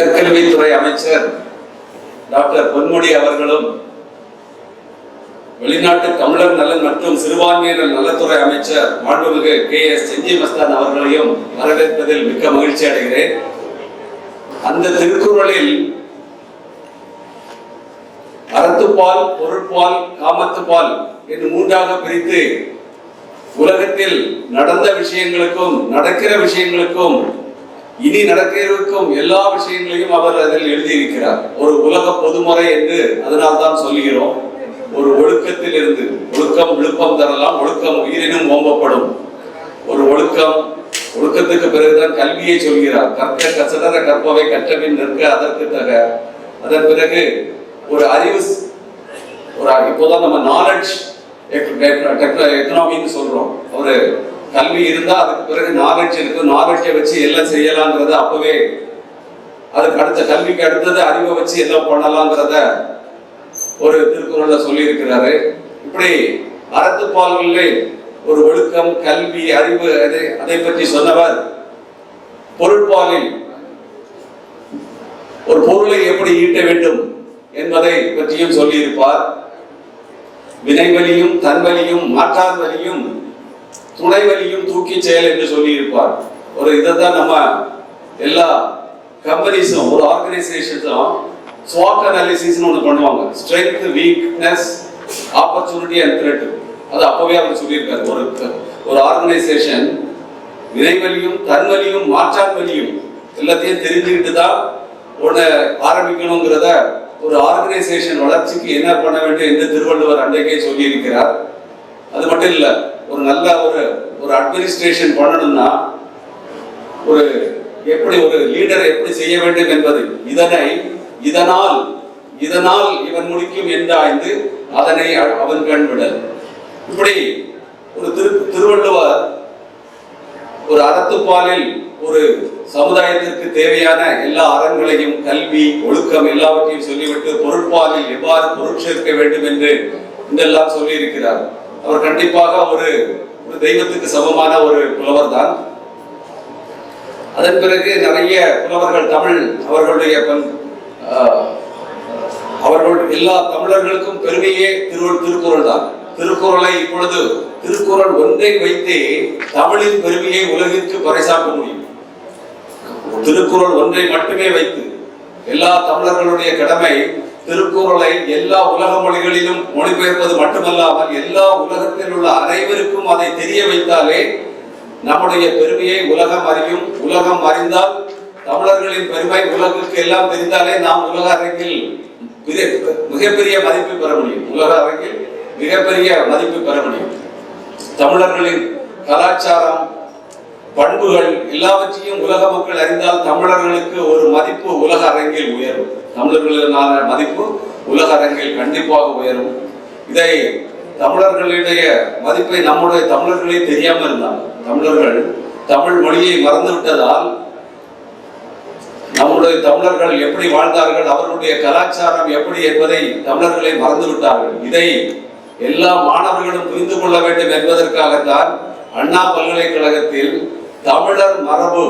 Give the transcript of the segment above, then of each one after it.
உயர்கல்வித்துறை அமைச்சர் டாக்டர் பொன்முடி அவர்களும் வெளிநாட்டு தமிழர் நலன் மற்றும் சிறுபான்மையினர் நலத்துறை அமைச்சர் மாண்புமிகு கே எஸ் செஞ்சி மஸ்தான் அவர்களையும் வரவேற்பதில் மிக்க மகிழ்ச்சி அடைகிறேன். அந்த திருக்குறளில் அறத்துப்பால் பொருட்பால் காமத்துப்பால் என்று மூன்றாக பிரித்து உலகத்தில் நடந்த விஷயங்களுக்கும் நடக்கிற விஷயங்களுக்கும் இனி நடக்க இருக்கும் எல்லா விஷயங்களையும் அவர் அதில் எழுதியிருக்கிறார். ஒரு உலக பொதுமுறை என்று அதனால் தான் சொல்லுகிறோம். ஒரு ஒழுக்கத்தில் இருந்து ஒழுக்கம் விழுப்பம் தரலாம் ஒழுக்கம் உயிரினும் ஓம்பப்படும். ஒரு ஒழுக்கம் ஒழுக்கத்துக்கு பிறகுதான் கல்வியை சொல்கிறார். கற்க கசடர கற்பவை கற்றபின் நிற்க அதற்கு தக. அதன் பிறகு ஒரு அறிவு ஒரு இப்போதான் நம்ம நாலெட்ஜ் எக்கனாமின்னு சொல்றோம். ஒரு கல்வி இருந்தா அதுக்கு பிறகு நாலேஜ் இருக்கும் நாலேஜை வச்சு எல்லாம் செய்யலாங்கிறத அப்பவே அதுக்கு அடுத்த கல்விக்கு அடுத்தது அறிவை வச்சு எல்லாம் பண்ணலாங்கிறத ஒரு திருக்குறள்ல சொல்லி இருக்கிறாரு இப்படி அறத்துப்பால்களிலே ஒரு ஒழுக்கம் கல்வி அறிவு அதை அதை பற்றி சொன்னவர் பொருட்பாலில் ஒரு பொருளை எப்படி ஈட்ட வேண்டும் என்பதை பற்றியும் சொல்லியிருப்பார். வினைவலியும் தன்வலியும் மாற்றார் வலியும் துணை வலியும் தூக்கி செயல் என்று சொல்லியிருப்பார். ஒரு இதை தான் நம்ம எல்லா கம்பெனிஸும் ஒரு ஆர்கனைசேஷன்ஸும் ஸ்வாக் அனாலிசிஸ்னு ஒன்று பண்ணுவாங்க. Strength weakness opportunity and threat அது அப்பவே அவர் சொல்லியிருக்காரு. ஒரு ஒரு ஆர்கனைசேஷன் வினைவலியும் தன்வலியும் மாற்றான் வலியும் எல்லாத்தையும் தெரிஞ்சுக்கிட்டு தான் உடனே ஆரம்பிக்கணுங்கிறத ஒரு ஆர்கனைசேஷன் வளர்ச்சிக்கு என்ன பண்ண வேண்டும் என்று திருவள்ளுவர் அன்றைக்கே சொல்லியிருக்கிறார். அது மட்டும் இல்லை ஒரு நல்ல ஒரு ஒரு அட்மினிஸ்ட்ரேஷன் பண்ணணும்னா ஒரு எப்படி ஒரு லீடர் எப்படி செய்ய வேண்டும் என்பது இதனை இதனால் இதனால் இவன் முடிக்கும் என்றாய்ந்து அதனை அவன் கண்விடல். இப்படி ஒரு திரு திருவள்ளுவர் ஒரு அறத்துப்பாலில் ஒரு சமுதாயத்திற்கு தேவையான எல்லா அறங்களையும் கல்வி ஒழுக்கம் எல்லாவற்றையும் சொல்லிவிட்டு பொருட்பாலில் எவ்வாறு பொருட்சேர்க்க வேண்டும் என்று இதெல்லாம் சொல்லியிருக்கிறார். அவர் கண்டிப்பாக ஒரு ஒரு தெய்வத்துக்கு சமமான ஒரு புலவர் தான் அதன் பிறகு நிறைய புலவர்கள் தமிழ் அவர்களுடைய அவர்கள் எல்லா தமிழர்களுக்கும் பெருமையே திரு திருக்குறள் தான் திருக்குறளை இப்பொழுது திருக்குறள் ஒன்றை வைத்தே தமிழின் பெருமையை உலகிற்கு பறைசாற்ற முடியும். திருக்குறள் ஒன்றை மட்டுமே வைத்து எல்லா தமிழர்களுடைய கடமை திருக்குறளை எல்லா உலக மொழிகளிலும் மொழிபெயர்ப்பது மட்டுமல்லாமல் எல்லா உலகத்தில் உள்ள அனைவருக்கும் அதை தெரிய வைத்தாலே நம்முடைய பெருமையை உலகம் அறியும். உலகம் அறிந்தால் தமிழர்களின் பெருமை உலகுக்கு எல்லாம் தெரிந்தாலே நாம் உலக அரங்கில் மிக- மிகப்பெரிய மதிப்பு பெற முடியும். உலக அரங்கில் மிகப்பெரிய மதிப்பு பெற முடியும். தமிழர்களின் கலாச்சாரம் பண்புகள் எல்லாவற்றையும் உலக மக்கள் அறிந்தால் தமிழர்களுக்கு ஒரு மதிப்பு உலக அரங்கில் உயரும். தமிழர்களுக்கான மதிப்பு உலக அரங்கில் கண்டிப்பாக உயரும். இதை தமிழர்களுடைய மதிப்பை நம்முடைய தமிழர்களே தெரியாமல் இருந்தாங்க. தமிழர்கள் தமிழ் மொழியை மறந்து விட்டதால் நம்முடைய தமிழர்கள் எப்படி வாழ்ந்தார்கள் அவர்களுடைய கலாச்சாரம் எப்படி என்பதை தமிழர்களை மறந்து விட்டார்கள் இதை எல்லா மாணவர்களும் புரிந்து கொள்ள வேண்டும் என்பதற்காகத்தான் அண்ணா பல்கலைக்கழகத்தில் தமிழர் மரபு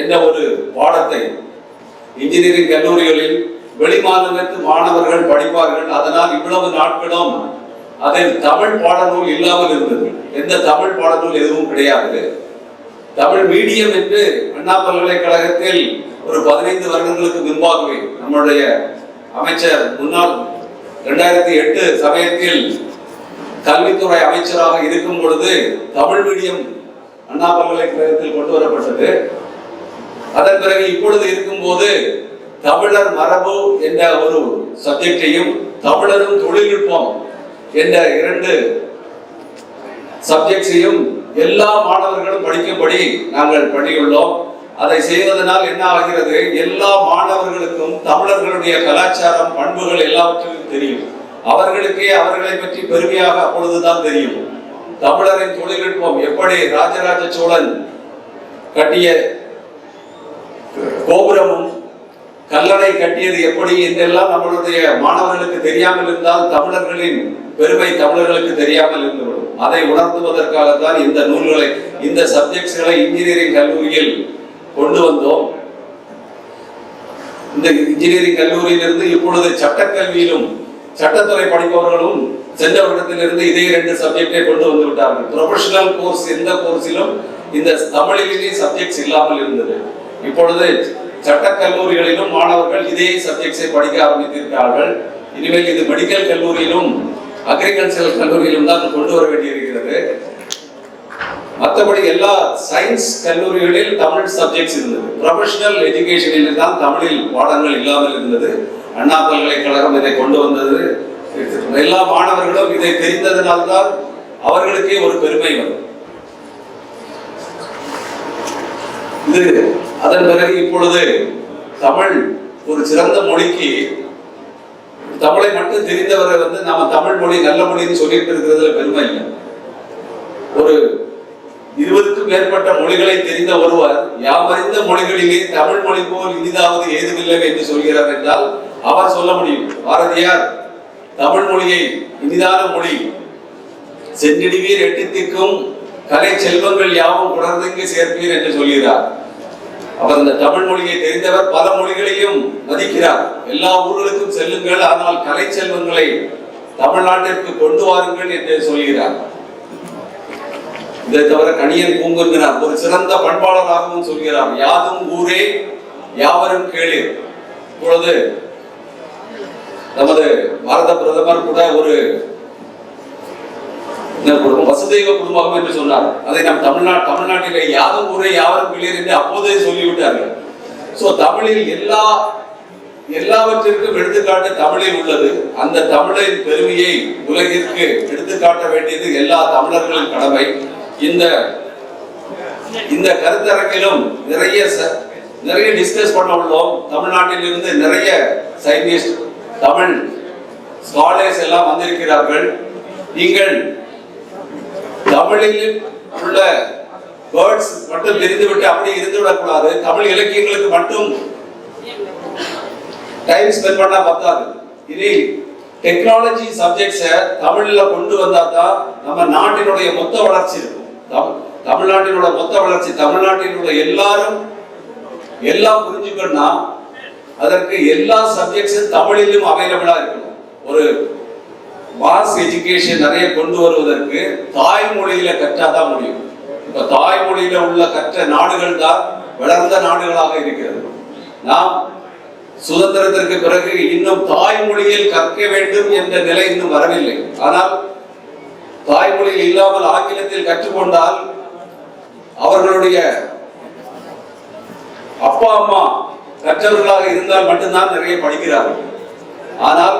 என்ற ஒரு பாடத்தை இன்ஜினியரிங் கல்லூரிகளில் வெளிமாநிலத்து மாணவர்கள் படிப்பார்கள். அதனால் இவ்வளவு நாட்களும் அதில் தமிழ் பாடநூல் இல்லாமல் இருந்தது. எந்த தமிழ் பாடநூல் எதுவும் கிடையாது. தமிழ் மீடியம் என்று அண்ணா பல்கலைக்கழகத்தில் ஒரு பதினைந்து வருடங்களுக்கு முன்பாகவே நம்முடைய அமைச்சர் முன்னாள் இரண்டாயிரத்தி எட்டு சமயத்தில் கல்வித்துறை அமைச்சராக இருக்கும் பொழுது தமிழ் மீடியம் அண்ணா பல்கலைக்கழகத்தில் கொண்டு வரப்பட்டது. அதன் பிறகு இப்பொழுது இருக்கும்போது தமிழர் மரபு என்ற ஒரு சப்ஜெக்டையும் தமிழரும் தொழில்நுட்பம் என்ற இரண்டு சப்ஜெக்ட்ஸையும் எல்லா மாணவர்களும் படிக்கும்படி நாங்கள் பண்ணியுள்ளோம். அதை செய்வதனால் என்ன ஆகிறது? எல்லா மாணவர்களுக்கும் தமிழர்களுடைய கலாச்சாரம் பண்புகள் எல்லாவற்றிலும் தெரியும். அவர்களுக்கே அவர்களை பற்றி பெருமையாக அப்பொழுதுதான் தெரியும். தமிழரின் தொழில்நுட்பம் எப்படி ராஜராஜ சோழன் கட்டிய கோபுரமும் கல்லணை கட்டியது எப்படி என்றெல்லாம் நம்மளுடைய மாணவர்களுக்கு தெரியாமல் இருந்தால் தமிழர்களின் பெருமை தமிழர்களுக்கு தெரியாமல் இருந்துவிடும். அதை உணர்த்துவதற்காகத்தான் இந்த நூல்களை இந்த சப்ஜெக்ட்ஸ்களை இன்ஜினியரிங் கல்லூரியில் கொண்டு வந்தோம். இந்த இன்ஜினியரிங் கல்லூரியிலிருந்து இப்பொழுது சட்டக்கல்வியிலும் சட்டத்துறை படிப்பவர்களும் சென்ற வருடத்திலிருந்து இதே ரெண்டு சப்ஜெக்டை கொண்டு வந்து விட்டார்கள். ப்ரொஃபஷனல் கோர்ஸ் எந்த கோர்ஸிலும் இந்த தமிழிலேயே சப்ஜெக்ட்ஸ் இல்லாமல் இருந்தது. இப்பொழுது சட்டக்கல்லூரிகளிலும் மாணவர்கள் இதே சப்ஜெக்ட்ஸை படிக்க ஆரம்பித்திருக்கிறார்கள். இனிமேல் இது மெடிக்கல் கல்லூரியிலும் அக்ரிகல்ச்சரல் கல்லூரியிலும் தான் கொண்டு வர வேண்டியிருக்கிறது. மற்றபடி எல்லா சயின்ஸ் கல்லூரிகளில் தமிழ் சப்ஜெக்ட்ஸ் இருந்தது. ப்ரொஃபஷனல் எஜுகேஷனில் தான் தமிழில் பாடங்கள் இல்லாமல் இருந்தது. அண்ணா பல்கலைக்கழகம் இதை கொண்டு வந்தது. எல்லா மாணவர்களும் இதை தெரிந்ததனால்தான் அவர்களுக்கே ஒரு பெருமை வரும். இது அதன் பிறகு இப்பொழுது தமிழ் ஒரு சிறந்த மொழிக்கு தமிழை மட்டும் தெரிந்தவரை வந்து நாம தமிழ் மொழி நல்ல மொழின்னு சொல்லிட்டு இருக்கிறதுல பெருமை இல்லை. ஒரு இருபதுக்கும் மேற்பட்ட மொழிகளை தெரிந்த ஒருவர் யாவறிந்த மொழிகளிலே தமிழ் மொழி போல் இனிதாவது ஏதுமில்லை என்று சொல்கிறார் என்றால் அவர் சொல்ல முடியும். பாரதியார் தமிழ் மொழியை இனிதான மொழி. சென்றிடுவீர் எட்டித்திற்கும் கலை செல்வங்கள் யாவும் உணர்ந்துங்கு சேர்ப்பீர் என்று சொல்கிறார் அவர் இந்த தமிழ் மொழியை தெரிந்தவர் பல மொழிகளையும் மதிக்கிறார். எல்லா ஊர்களுக்கும் செல்லுங்கள் ஆனால் கலை செல்வங்களை தமிழ்நாட்டிற்கு கொண்டு வாருங்கள் என்று சொல்கிறார். இதை தவிர கணியன் பூங்குகிறார் ஒரு சிறந்த பண்பாளராகவும் சொல்கிறார். யாதும் ஊரே யாவரும் கேளீர். இப்பொழுது நமது பாரத பிரதமர் கூட ஒரு குடும்பம் வசுதெய்வ குடும்பம் என்று சொன்னார். அதை நம் தமிழ்நாடு தமிழ்நாட்டிலே யாதும் ஊரே யாவரும் கேளீர் என்று அப்போதே சொல்லிவிட்டார்கள். சோ தமிழில் எல்லா எல்லாவற்றிற்கும் எடுத்துக்காட்டு தமிழில் உள்ளது. அந்த தமிழின் பெருமையை உலகிற்கு எடுத்துக்காட்ட வேண்டியது எல்லா தமிழர்களின் கடமை. இந்த இந்த கருத்தரங்கிலும் நிறைய ச- நிறைய டிஸ்கஸ் பண்ண உள்ளோம். தமிழ்நாட்டில் இருந்து நிறைய சயின்டிஸ்ட் தமிழ் ஸ்காலர்ஸ் எல்லாம் வந்திருக்கிறார்கள். நீங்கள் தமிழில் உள்ள வேர்ட்ஸ் மட்டும் தெரிந்துவிட்டு அப்படி இருந்து விடக்கூடாது தமிழ் இலக்கியங்களுக்கு மட்டும் டைம் ஸ்பெண்ட் பண்ணா பத்தாது. இனி டெக்னாலஜி சப்ஜெக்ட்ஸை தமிழ்ல கொண்டு வந்தா தான் நம்ம நாட்டினுடைய மொத்த வளர்ச்சி இருக்கும். தமிழ் தமிழ்நாட்டினோட மொத்த வளர்ச்சி தமிழ்நாட்டினுடைய எல்லாரும் எல்லாம் புரிஞ்சுக்கணும்னா அதற்கு எல்லா சப்ஜெக்ட்ஸும் தமிழிலும் அவைலபிளா இருக்கணும். ஒரு மாஸ் எஜுகேஷன் நிறைய கொண்டு வருவதற்கு தாய்மொழியில கற்றாதான் முடியும். இப்ப தாய்மொழியில உள்ள கற்ற நாடுகள் தான் வளர்ந்த நாடுகளாக இருக்கிறது. நாம் சுதந்திரத்திற்கு பிறகு இன்னும் தாய்மொழியில் கற்க வேண்டும் என்ற நிலை இன்னும் வரவில்லை. ஆனால் தாய்மொழியில் இல்லாமல் ஆங்கிலத்தில் கற்றுக்கொண்டால் அவர்களுடைய அப்பா அம்மா கற்றவர்களாக இருந்தால் மட்டும்தான் நிறைய படிக்கிறார்கள். ஆனால்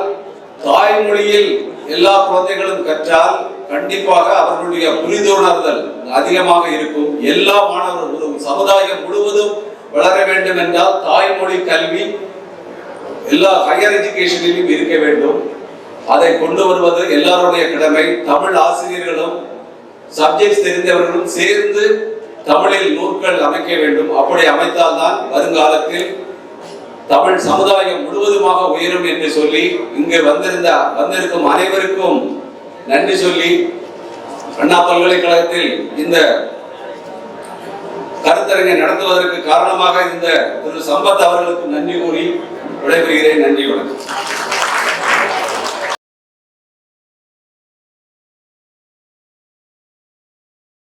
தாய்மொழியில் எல்லா குழந்தைகளும் கற்றால் கண்டிப்பாக அவர்களுடைய புரிந்துணர்தல் அதிகமாக இருக்கும். எல்லா மாணவர்களும் சமுதாயம் முழுவதும் வளர வேண்டும் என்றால் தாய்மொழி கல்வி எல்லா ஹையர் எஜுகேஷனிலும் இருக்க வேண்டும். அதை கொண்டு வருவது எல்லாருடைய கடமை. தமிழ் ஆசிரியர்களும் சப்ஜெக்ட் தெரிந்தவர்களும் சேர்ந்து தமிழில் நூல்கள் அமைக்க வேண்டும். அப்படி அமைத்தால்தான் வருங்காலத்தில் தமிழ் சமுதாயம் முழுவதுமாக உயரும் என்று சொல்லி இங்கு வந்திருந்த வந்திருக்கும் அனைவருக்கும் நன்றி சொல்லி அண்ணா பல்கலைக்கழகத்தில் இந்த கருத்தரங்கை நடத்துவதற்கு காரணமாக இருந்த திரு சம்பத் அவர்களுக்கு நன்றி கூறி விடைபெறுகிறேன். நன்றி வணக்கம்.